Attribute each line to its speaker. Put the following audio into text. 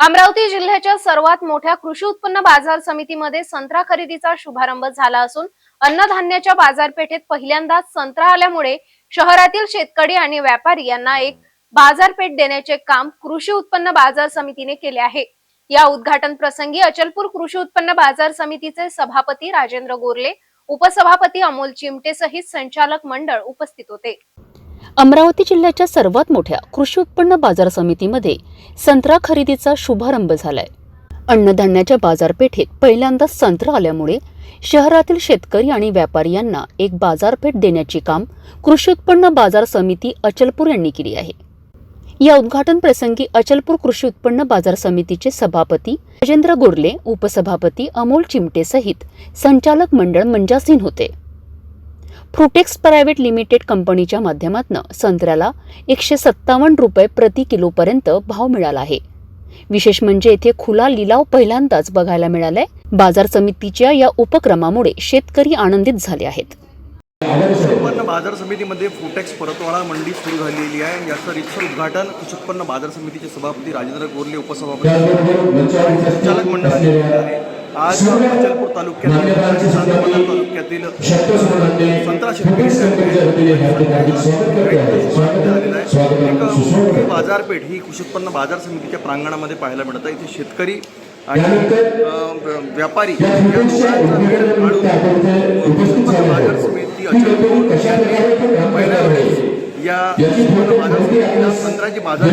Speaker 1: अमरावती जिल्ह्याच्या सर्वात मोठ्या कृषी उत्पन्न बाजार समितीमध्ये संत्रा खरेदीचा शुभारंभ झाला असून अन्नधान्याच्या बाजारपेठेत पहिल्यांदाच संत्रा आल्यामुळे शहरातील शेतकरी आणि व्यापारी यांना एक बाजारपेठ देण्याचे काम कृषी उत्पन्न बाजार समितीने केले आहे. या उद्घाटन प्रसंगी अचलपूर कृषी उत्पन्न बाजार समितीचे सभापती राजेंद्र गोरले उपसभापती अमोल चिमटे सहित संचालक मंडळ उपस्थित होते.
Speaker 2: अमरावती जिल्ह्याच्या सर्वात मोठ्या कृषी उत्पन्न बाजार समितीमध्ये संत्रा खरेदीचा शुभारंभ झालाय. अन्नधान्याच्या बाजारपेठेत पहिल्यांदाच संत्रा आल्यामुळे शहरातील शेतकरी आणि व्यापारी यांना एक बाजारपेठ देण्याचे काम कृषी उत्पन्न बाजार समिती अचलपूर यांनी केली आहे. या उद्घाटन प्रसंगी अचलपूर कृषी उत्पन्न बाजार समितीचे सभापती राजेंद्र गोरले उपसभापती अमोल चिमटे सहित संचालक मंडळ मंजासीन होते. फ्रुटेक्स प्रायव्हेट लिमिटेड कंपनीच्या माध्यमातून संत्र्याला एकशे सत्तावन्न रुपये प्रति किलोपर्यंत भाव मिळाला आहे. विशेष म्हणजे येथे खुला लिलाव पहिल्यांदाच बघायला मिळालाय. बाजार समितीच्या या उपक्रमामुळे शेतकरी आनंदित झाले आहेत.
Speaker 3: कृषी उत्पन्न बाजार समितीमध्ये फुटेक्स परतवाडा मंडी सुरू झालेली आहे. याचं रितसर उद्घाटन कृषी उत्पन्न बाजार समितीचे सभापती राजेंद्र गोरले उपसभापती संचालक मंडळाने केलं आहे. आज अचलपूर तालुक्यातील सांगोला तालुक्यातील संत्रा शेतकरी बाजारपेठ ही कृषी उत्पन्न बाजार समितीच्या प्रांगणामध्ये पाहायला मिळत. आहे इथे शेतकरी आणि व्यापारी बाजार समिती पहिल्या या संत्र्याची बाजार